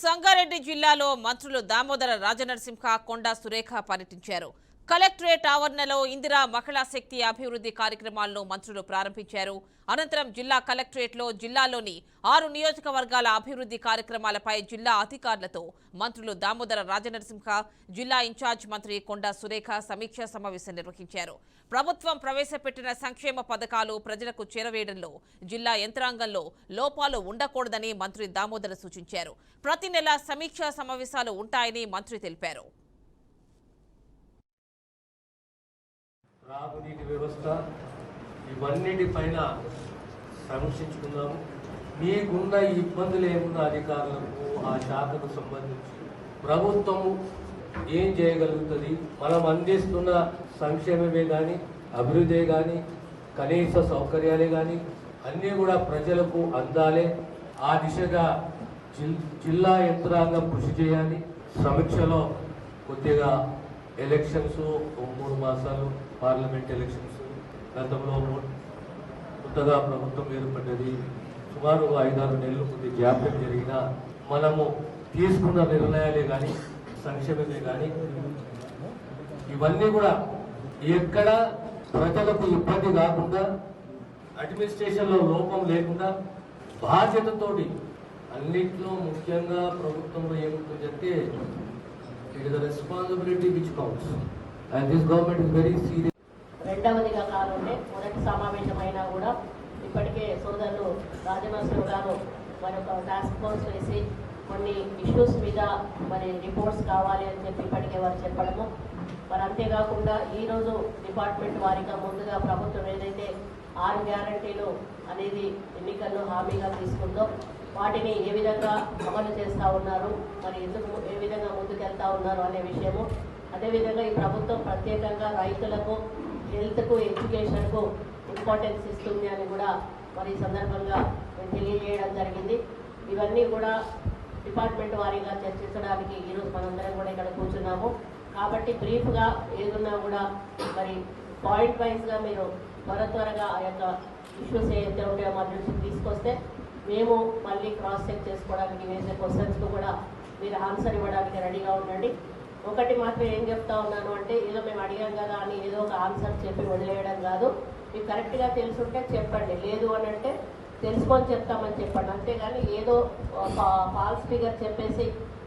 సంగారెడ్డి జిల్లాలో మంత్రులు దామోదర రాజనరసింహ కొండా సురేఖ పర్యటించారు. కలెక్టరేట్ ఆవరణలో ఇందిరా మహిళా శక్తి అభివృద్ధి కార్యక్రమాలను మంత్రులు ప్రారంభించారు. అనంతరం జిల్లా కలెక్టరేట్లో జిల్లాలోని ఆరు నియోజకవర్గాల అభివృద్ధి కార్యక్రమాలపై జిల్లా అధికారులతో మంత్రులు దామోదర రాజనరసింహ జిల్లా ఇన్ఛార్జ్ మంత్రి కొండా సురేఖ సమీక్షా సమావేశం నిర్వహించారు. ప్రభుత్వం ప్రవేశపెట్టిన సంక్షేమ పథకాలు ప్రజలకు చేరవేయడంలో జిల్లా యంత్రాంగంలో లోపాలు ఉండకూడదని మంత్రి దామోదర సూచించారు. ప్రతి నెల సమీక్షా సమావేశాలు ఉంటాయని మంత్రి తెలిపారు. తాగునీటి వ్యవస్థ ఇవన్నిటిపైన సమీక్షించుకున్నాము మీకున్న ఈ ఇబ్బందులు ఏమున్న అధికారులకు ఆ శాఖకు సంబంధించి. ప్రభుత్వము ఏం చేయగలుగుతుంది? మనం అందిస్తున్న సంక్షేమమే కానీ అభివృద్ధి కానీ కనీస సౌకర్యాలే కానీ అన్నీ కూడా ప్రజలకు అందాలే. ఆ దిశగా జిల్లా యంత్రాంగం కృషి చేయాలి. సమీక్షలో కొద్దిగా ఎలక్షన్స్ మూడు మాసాలు పార్లమెంట్ ఎలక్షన్స్ గతంలో కొత్తగా ప్రభుత్వం ఏర్పడ్డది. సుమారు ఐదారు నెలలు కొద్ది జాప్యం జరిగినా మనము తీసుకున్న నిర్ణయాలే కానీ సంక్షేమమే కానీ ఇవన్నీ కూడా ఎక్కడ ప్రజలకు ఇబ్బంది కాకుండా అడ్మినిస్ట్రేషన్లో లోపం లేకుండా బాధ్యతతోటి అన్నింటిలో ముఖ్యంగా ప్రభుత్వంలో ఏముంటుందంటే it is responsibility which counts and this government is very serious రెండవదిగా కానుండే మొదటి సమావేశమైనా కూడా ఇప్పటికే సోదరులు రాజనరసింహ గారు మరి ఒక టాస్క్ ఫోర్స్ వేసి కొన్ని ఇష్యూస్ మీద మరి రిపోర్ట్స్ కావాలి అని చెప్పి ఇప్పటికే వారు చెప్పడము. మరి అంతేకాకుండా ఈరోజు డిపార్ట్మెంట్ వారిగా ముందుగా ప్రభుత్వం ఏదైతే ఆరు గ్యారంటీలు అనేది ఎన్నికల్లో హామీగా తీసుకుందో వాటిని ఏ విధంగా అమలు చేస్తూ ఉన్నారు మరి ఎందుకు ఏ విధంగా ముందుకెళ్తా ఉన్నారు అనే విషయము. అదేవిధంగా ఈ ప్రభుత్వం ప్రత్యేకంగా రైతులకు హెల్త్కు ఎడ్యుకేషన్కు ఇంపార్టెన్స్ ఇస్తుంది అని కూడా మరి సందర్భంగా తెలియజేయడం జరిగింది. ఇవన్నీ కూడా డిపార్ట్మెంట్ వారీగా చర్చించడానికి ఈరోజు మనందరం కూడా ఇక్కడ కూర్చున్నాము. కాబట్టి బ్రీఫ్గా ఏదున్నా కూడా మరి పాయింట్ వైజ్గా మీరు త్వర త్వరగా ఆ యొక్క ఇష్యూస్ ఏదైతే ఉంటాయో మా దృష్టికి తీసుకొస్తే మేము మళ్ళీ క్రాస్ చెక్ చేసుకోవడానికి వేసే క్వశ్చన్స్కి కూడా మీరు ఆన్సర్ ఇవ్వడానికి రెడీగా ఉండండి. ఒకటి మాత్రం ఏం చెప్తా ఉన్నాను అంటే ఏదో మేము అడిగాం కదా అని ఏదో ఒక ఆన్సర్ చెప్పి వదిలేయడం కాదు. మీకు కరెక్ట్గా తెలుసుంటే చెప్పండి. లేదు అని అంటే తెలుసుకొని చెప్తామని చెప్పండి. అంతేగాని ఏదో ఫాల్స్ ఫిగర్ చెప్పేసి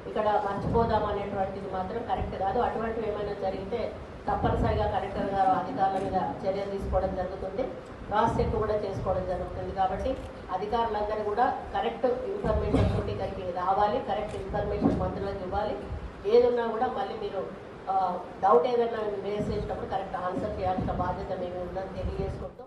ఇక్కడ మర్చిపోదాం అనేటువంటిది మాత్రం కరెక్ట్ కాదు. అటువంటివి ఏమైనా జరిగితే తప్పనిసరిగా కలెక్టర్ గారు అధికారుల మీద చర్యలు తీసుకోవడం జరుగుతుంది క్రాస్ చెక్ కూడా చేసుకోవడం జరుగుతుంది కాబట్టి అధికారులందరూ కూడా కరెక్ట్ ఇన్ఫర్మేషన్ తోటి ఇక్కడికి రావాలి కరెక్ట్ ఇన్ఫర్మేషన్ మంత్రులకు ఇవ్వాలి. ఏదున్నా కూడా మళ్ళీ మీరు డౌట్ ఏదైనా రేస్ కరెక్ట్ ఆన్సర్ చేయాల్సిన బాధ్యత మేము ఉందని తెలియజేసుకుంటూ